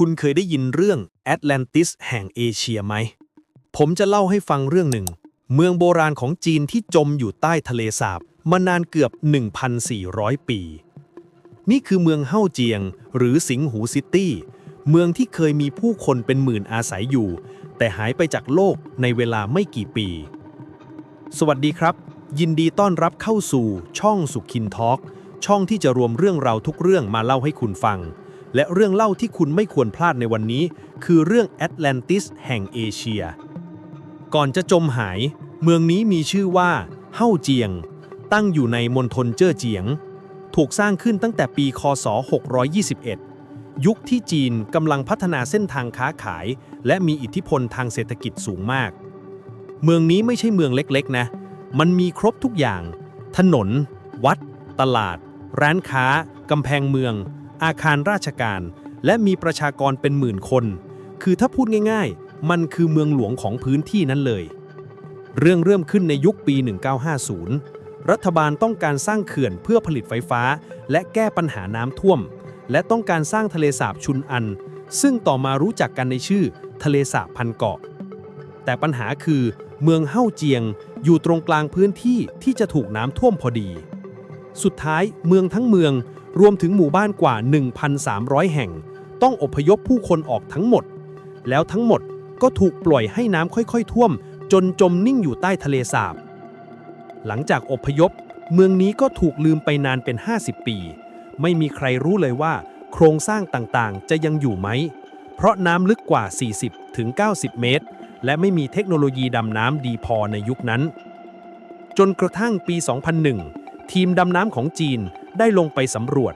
คุณเคยได้ยินเรื่องแอตแลนติสแห่งเอเชียไหม ผมจะเล่าให้ฟังเรื่องหนึ่ง เมืองโบราณของจีนที่จมอยู่ใต้ทะเลสาบมานานเกือบ 1,400 ปี นี่คือเมืองเฮ่าเจียง หรือสิงหูซิตี้ เมืองที่เคยมีผู้คนเป็นหมื่นอาศัยอยู่ แต่หายไปจากโลกในเวลาไม่กี่ปี สวัสดีครับ ยินดีต้อนรับเข้าสู่ช่องสุขินทอล์กช่องที่จะรวมเรื่องราวทุกเรื่องมาเล่าให้คุณฟัง และเรื่องเล่าที่คุณไม่ควรพลาดในวันนี้ คือเรื่องแอตแลนติสแห่งเอเชีย ก่อนจะจมหาย เมืองนี้มีชื่อว่าเฮ่าเจียง ตั้งอยู่ในมณฑลเจ้อเจียง ถูกสร้างขึ้นตั้งแต่ปีคศ 621 ยุคที่จีนกำลังพัฒนาเส้นทางค้าขาย และมีอิทธิพลทางเศรษฐกิจสูงมาก เมืองนี้ไม่ใช่เมืองเล็กๆ นะ มันมีครบทุกอย่าง ถนน วัด ตลาด ร้านค้ากำแพงเมือง อาคารราชการ และมีประชากรเป็นหมื่นคน คือถ้าพูดง่ายๆ มันคือเมืองหลวงของพื้นที่นั้นเลย เรื่องเริ่มขึ้นในยุคปี 1950 รัฐบาลต้องการสร้างเขื่อนเพื่อผลิตไฟฟ้า และแก้ปัญหาน้ำท่วม และต้องการสร้างทะเลสาบชุนอัน ซึ่งต่อมารู้จักกันในชื่อ ทะเลสาบพันเกาะ แต่ปัญหาคือ เมืองเฮ่าเจียงอยู่ตรงกลางพื้นที่ที่จะถูกน้ำท่วมพอดี สุดท้ายเมืองทั้งเมือง รวมถึงหมู่บ้านกว่า 1,300 แห่ง ต้องอพยพผู้คนออกทั้งหมด แล้วทั้งหมดก็ถูกปล่อยให้น้ำค่อยๆ ท่วม จนจมนิ่งอยู่ใต้ทะเลสาบ หลังจากอพยพ เมืองนี้ก็ถูกลืมไปนานเป็น 50 ปี ไม่มีใครรู้เลยว่า โครงสร้างต่างๆ จะยังอยู่ไหม เพราะน้ำลึกกว่า 40 ถึง 90 เมตร และไม่มีเทคโนโลยีดำน้ำดีพอในยุคนั้น จนกระทั่งปี 2001 ทีมดำน้ำของจีนได้ลงไปสำรวจ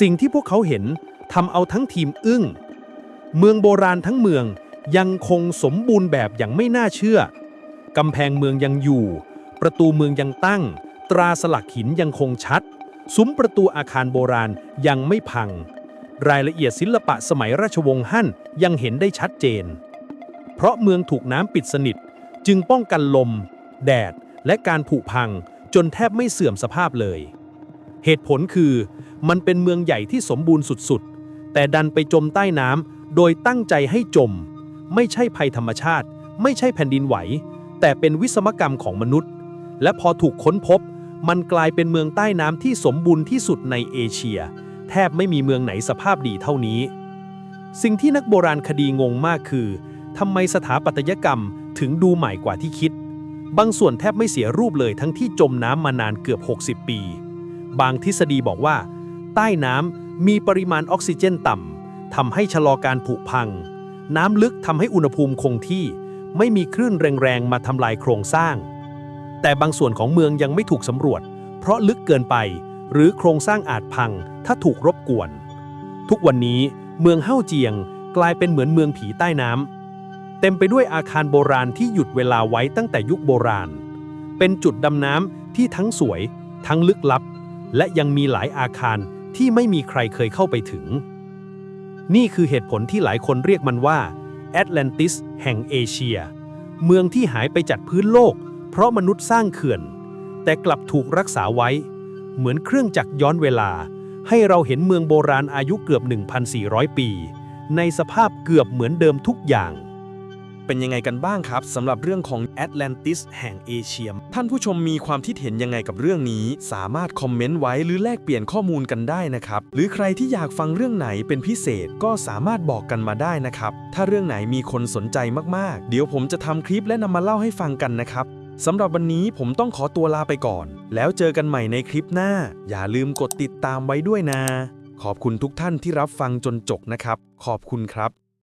สิ่งที่พวกเขาเห็นทำเอาทั้งทีมอึ้ง เมืองโบราณทั้งเมืองยังคงสมบูรณ์แบบอย่างไม่น่าเชื่อกำแพงเมืองยังอยู่ ประตูเมืองยังตั้ง ตราสลักหินยังคงชัด ซุ้มประตูอาคารโบราณยังไม่พัง รายละเอียดศิลปะสมัยราชวงศ์ฮั่นยังเห็นได้ชัดเจน เพราะเมืองถูกน้ำปิดสนิท จึงป้องกันลม แดดและการผุพัง จนแทบไม่เสื่อมสภาพเลย เหตุผลคือมันเป็นเมืองใหญ่ที่สมบูรณ์สุดๆ แต่ดันไปจมใต้น้ำโดยตั้งใจให้จม ไม่ใช่ภัยธรรมชาติ ไม่ใช่แผ่นดินไหว แต่เป็นวิศวกรรมของมนุษย์ และพอถูกค้นพบ มันกลายเป็นเมืองใต้น้ำที่สมบูรณ์ที่สุดในเอเชีย แทบไม่มีเมืองไหนสภาพดีเท่านี้ สิ่งที่นักโบราณคดีงงมากคือทำไมสถาปัตยกรรมถึงดูใหม่กว่าที่คิด บางส่วนแทบไม่เสียรูปเลยทั้งที่จมน้ำมานานเกือบ 60 ปี บางทฤษฎีบอกว่า ใต้น้ำมีปริมาณออกซิเจนต่ำทำให้ชะลอการผุพัง น้ำลึกทำให้อุณหภูมิคงที่ ไม่มีคลื่นแรงๆมาทำลายโครงสร้าง แต่บางส่วนของเมืองยังไม่ถูกสำรวจ เพราะลึกเกินไป หรือโครงสร้างอาจพัง ถ้าถูกรบกวน ทุกวันนี้เมืองเฮ่าเจียงกลายเป็นเหมือนเมืองผีใต้น้ำ เต็มไปด้วยอาคารโบราณที่หยุดเวลาไว้ตั้งแต่ยุคโบราณ เป็นจุดดำน้ำที่ทั้งสวย ทั้งลึกลับ และยังมีหลายอาคารที่ไม่มีใครเคยเข้าไปถึง นี่คือเหตุผลที่หลายคนเรียกมันว่าแอตแลนติสแห่งเอเชีย เมืองที่หายไปจากพื้นโลก เพราะมนุษย์สร้างเขื่อน แต่กลับถูกรักษาไว้ เหมือนเครื่องจักรย้อนเวลา ให้เราเห็นเมืองโบราณอายุเกือบ 1,400 ปี ในสภาพเกือบเหมือนเดิมทุกอย่าง เป็นยังไงกันบ้างครับสำหรับเรื่องของแอตแลนติสแห่งเอเชียท่านผู้ชมมีความคิดเห็นยังไงกับเรื่องนี้ สามารถคอมเมนต์ไว้หรือแลกเปลี่ยนข้อมูลกันได้นะครับ หรือใครที่อยากฟังเรื่องไหนเป็นพิเศษก็สามารถบอกกันมาได้นะครับ ถ้าเรื่องไหนมีคนสนใจมากๆ เดี๋ยวผมจะทำคลิปและนำมาเล่าให้ฟังกันนะครับสำหรับวันนี้ผมต้องขอตัวลาไปก่อน แล้วเจอกันใหม่ในคลิปหน้า อย่าลืมกดติดตามไว้ด้วยนะ ขอบคุณทุกท่านที่รับฟังจนจบนะครับ ขอบคุณครับ